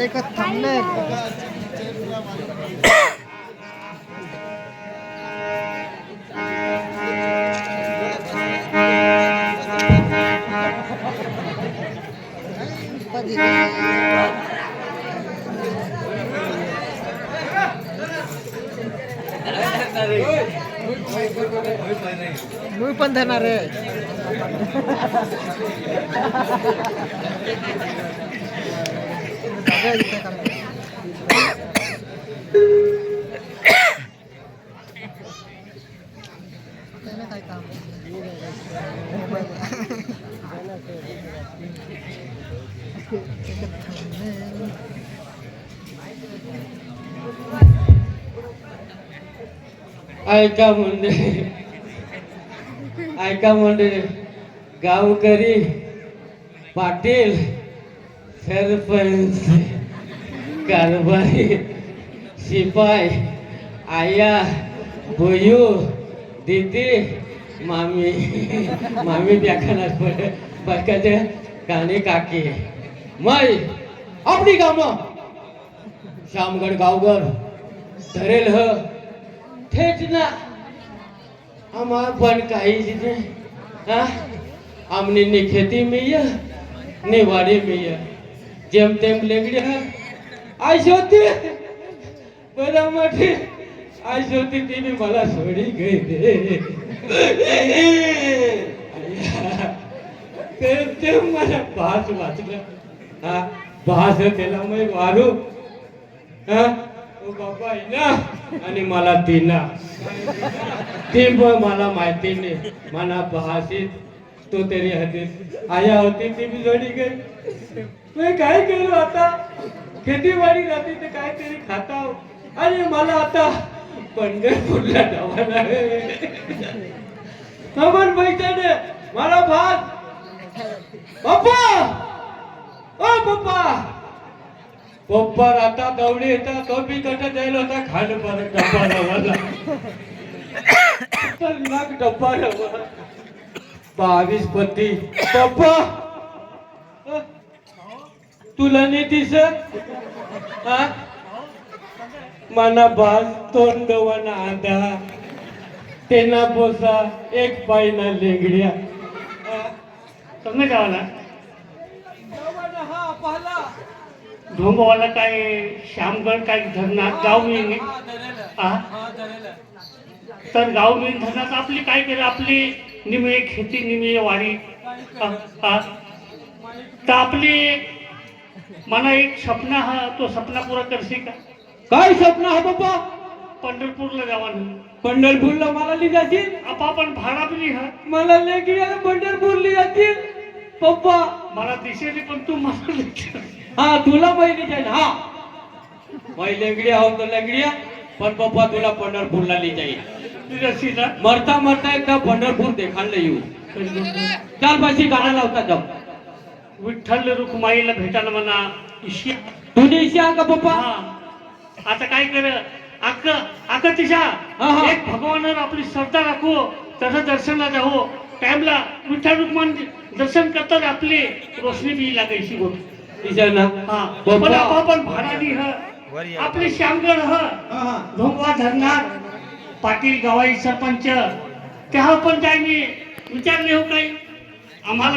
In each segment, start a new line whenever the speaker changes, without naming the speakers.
एक थांबले. मी पण धरणार आहे सगळं इथे करणार. त्याला काय काम
ऐका मंडळी. ऐका मंडळी. गावकरी पाटील. सरपंच कारभारी शिपाई आया भोयू दीदी मामी मामी व्याख्यानात पडे बायकाचे काने काकी माई आपली कामं श्यामगड गावगर धरेल ह थेट ना आम्हा पण काही नाही हा आमने नि खेती में ये नि वाड़ी में ये जेम तेम लेगड़ी है आई होती बड़ा मोठी आई होती तिने मला सोडी गई दे ते ते मला भास वाचलं हा भास त्याला मग वारू हा ओ बाबा आहे ना आणि मला तिना ती पण मला माहिती नाही मला भाषेत तो तरी होती तुम्ही मी काय केलं आता? खेतीवाडी राहते ते काहीतरी खाता आणि मला आता पंढरपूरला जावं खबर पैशाने मला भात. पप्पा! ओ पप्पा! पप्पा आता दवडी येतात. तो बी कट द्यायला होता. खाल परत डब्बा लावायला डब्बा लावा बावीस पती पप्पा! तुला नाही दिसत? हा? मना बाज तोंड वना आंधा तेना बोसा एक पायना लेंगड्या.
समज गावाला
हा पाहला
ढोंगवाला काय श्यामगड काय धरणात गाव मिळणे हा तर गाव मिळून धरणात आपली काय केलं? आपली निमिळे खेती निमिळे वाडी. तर आपली मला एक स्वप्न हा तो सपना पुरा करशी का?
काय स्वप्न हा पप्पा
पंढरपूरला जावानं.
पंढरपूरला मला ली जातील
आपा आपण भाडा बी हा
मला लेकड्या पंढरपूरला जातील पप्पा
मला दिसेल पण तू मला दिसेल.
हा तुला पहिले जाईल हा. बाई लेंगड्या हो तर लेंगड्या पण पप्पा तुला पंढरपूरला ली जाईल. मरता मरता एकदा पंढरपूर देखायला येऊ. चार पाचशे गाणं लावता जाऊ.
विठ्ठल रुक्माईला भेटायला म्हणा इशी
का पप्पा?
हा. आता काय कर अक्क अक्क तिशा. एक भगवानावर आपली श्रद्धा राखू तसं दर्शनला जाऊ टाइमला विठ्ठल रुक्मान दर्शन करतात आपली रोशनी बी लागायची
ना?
हा. पण आपण ह. आपली श्यामगड ह. धोंगवा धरणार. पाटील गवाई सरपंच. तेव्हा पण काय मी विचारले हो काही. आम्हाला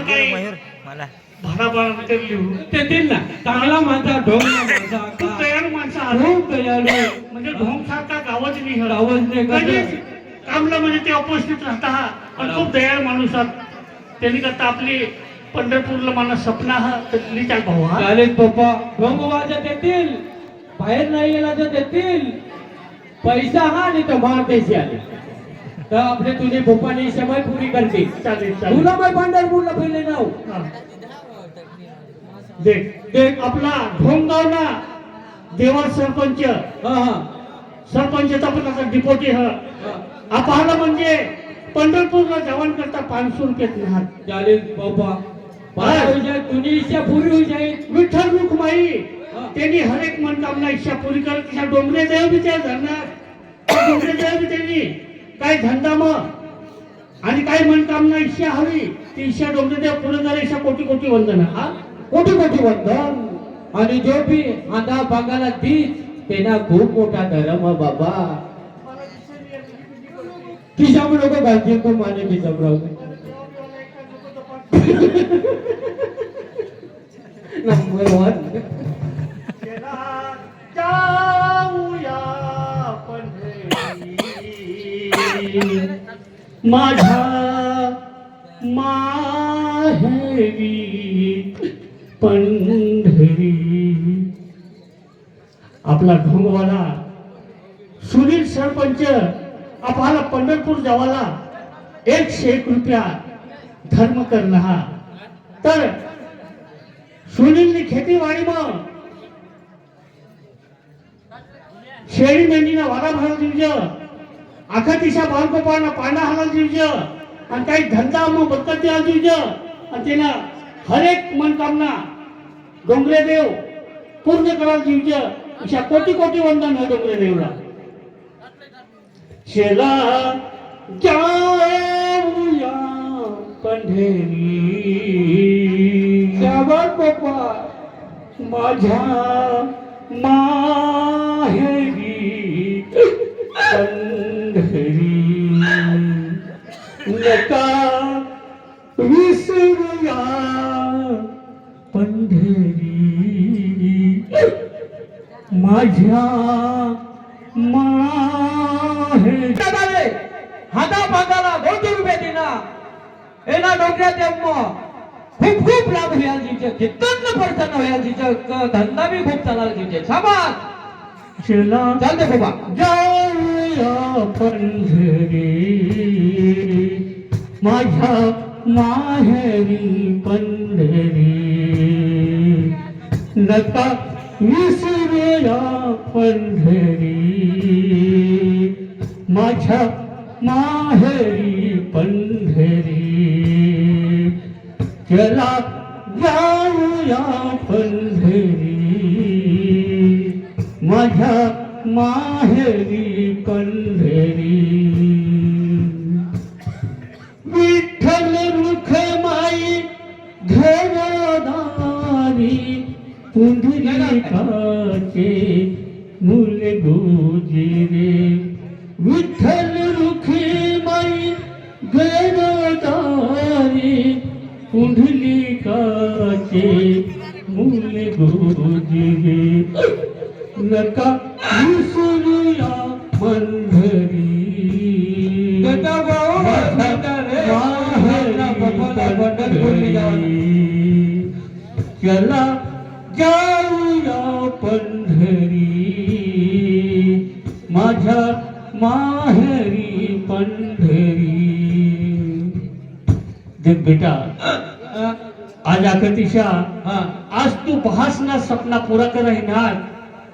मला.
भाडा भाडा तर लिहू.
ते देईल ना. चांगला माझा ढोंग माझा
खूप. दयाळू माणसं आलो
खूप दयाळू.
म्हणजे ढोंग सारखा गावच नाही हं.
गावच नाही
कामला म्हणजे ते उपस्थित राहता हा. पण खूप दयाळ माणूस आहात त्यांनी करता आपली पंढरपूरला मला स्वप्न हा. तर भाऊ हा?
चालेल पप्पा. ढोंग वाजत देतील बाहेर नाही गेला तर देतील. पैसा हा नाही तर मार पैसे आले. तर आपले तुझे पप्पाने समय पुरी करते
चालेल चालेल.
तुला मग पंढरपूरला पहिले नाव
हा. देख देख आपला ढोंगावला देवा सरपंच. सरपंचचा पण असा डिपोटी ह. आपहाला म्हणजे पंढरपूरला जवान करता पाचशे रुपयात नाही
चालेल तुझी इच्छा पुरी होई जाईल.
विठ्ठल रुक्माई
हा.
त्यांनी हर एक मनकामना इच्छा पुरी करत डोंगरे देव बी त्या धरणार. डोंगरे देव बी त्यांनी. काय धंदा मग? आणि काय मनकामना इच्छा हवी? ती इच्छा डोंगरे देव पुढे झाली इच्छा कोटी कोटी वंदन हा?
कोटी कोटी वंदन. आणि जो बी आंधा भागाला दीस त्यांना खूप मोठा धर्म बाबा. खिशाम लोक घालतील तो माने खिशामराव नंबर वन
माझा माहेरी पंढरी. आपला ढोंगवाला सुनील सरपंच आपल्याला पंढरपूर जावाला एकशे एक रुपया धर्म करणार तर सुनीलनी खेतीवाडी मग. शेळी मेंढीना वारा भारत આખા દિશા બાળકોપાના પાંડા હાલા જીવજો અને કઈ ધંધામાં બરકત આ જીવજો અને તેના હરેક મનકામના ડોંગરે દેવ પૂર્ણ કરાવ જીવજો અશा कोटी कोटी वंदन है डोंगरे देवला चला जाऊया पंढरी
श्यामळ बाप्पा
माझ्या माहेरी माझ्या माहेरी.
हाता भागाला दोनशे रुपये देणार एना डोक्यात खूप खूप लाभ व्हायला तिचे कितन पर्सन व्हायला तिचं धंदा बी खूप चालायला तिचे शाबास.
चला
चालते बाबा.
जाऊया पंढरी माझ्या माहेरी पंढरी नका विसरूया पंढरी. माझ्या माहेरी पंढरी. चला जाऊया पंढरी. माझ्या माहेरी पंढरी. विठ्ठल रुखमाई घरदारी पुंडलिकाचे मूल गोजिरे विठ्ठल रुखमाई घरदारी पुंडलिकाचे मूल गोजिरे नका विसरूया पंढरी
गटा भाऊ, गटा रे. बाप्पाला पंढरपूर नी जावं.
चला जाऊया पंढरी. माझ्या माहेरी पंढरी. देख बेटा आज आकतिशा आज तू भासना सपना पुरा करणार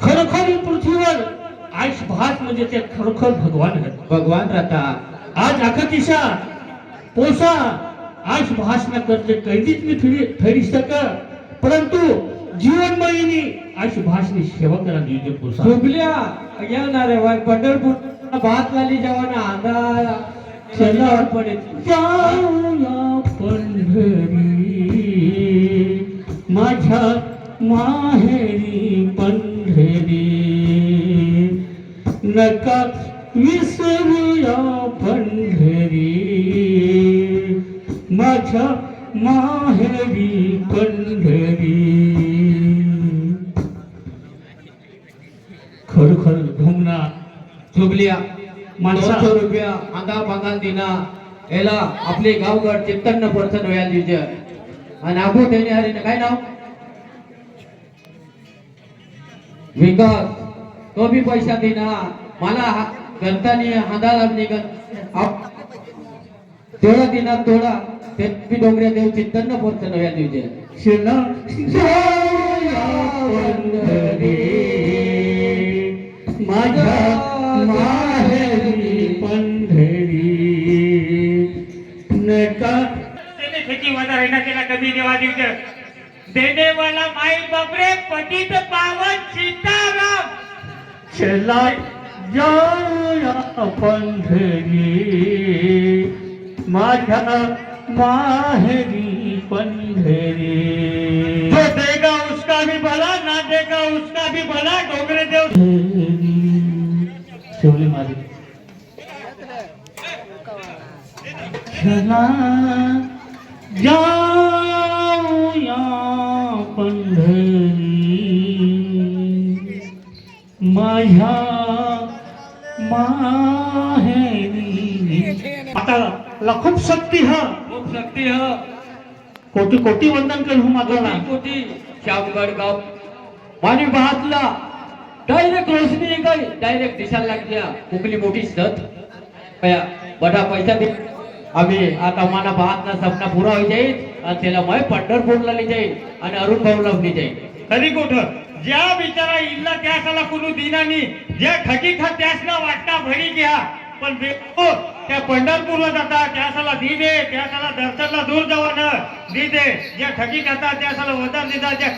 खरोखर या पृथ्वीवर आज भास म्हणजे ते खरोखर भगवान
भगवान राहता.
आज आखतिशा पोसा आज भासना करते कैदीच मी फिरी फेरी सक परंतु जीवनमयीनी अशी भाषणी सेवा करा दिवजे पोसा
चुकल्या येणार आहे पंढरपूर भात वाली जवाना आंधा
चला
पडेल
जाऊया पंढरी माझ्या माहेरी पंढरी. नका विसरूया पंढरी. माझ्या माहेरी पंढरी. खरोखर घुमना
चुकल्या
माणसा-
दोनशे रुपया आंधा पांगाल दिना याला आपले गावगड चित्तन्न पर्सन व्हायला दिवचे आणि आगो त्याने हरीने काय नाव? विकास तो बी पैसा दिना. मला गणतानी हांदा लागली गण आप- तेवढा दिना थोडा ते बी डोंगऱ्या देव चित्तन्न पर्सन व्हायला
जाऊया पंढरी माझ्या माहेरी पंढरी. नका
त्याने खेती वाजा रहना केला कमी देवा देवच्या देनेवाला माई बापरे पतित पावन सीताराम.
चला जाया पंढरी. माझ्या माहेरी पंढरी.
जो देगा उसका भी भला ना देगा
उसका भी भला जाऊया पंढरी. माझ्या माहेरी. आता लखूप शक्ती ह.
खूप शक्ती ह.
कोटी कोटी वंदन करू माताला
कोटी श्यामगड गाव. पाणी बहातला डायरेक्ट रोशनी गई डायरेक्ट दिसायला लागली कुकली मोठी सत. पया बडा पैसा दे. आम्ही आता माना बहातला सपना पुरा होई जाईल आणि त्याला मैं पंढरपूरला ले जाईल आणि अरुण भाऊला ले जाईल
खरी गोठ ज्या बिचारा इल्ला त्यासला कुणू दिनानी ज्या ठकी खा त्यासला वाटता भरी घ्या. पण हो, त्या पंढरपूरला जाता त्यासला दी दे त्यासला दर्शनला दूर जावा न दी दे. ज्या ठकी खाता त्यासला वदन दिदा ज्या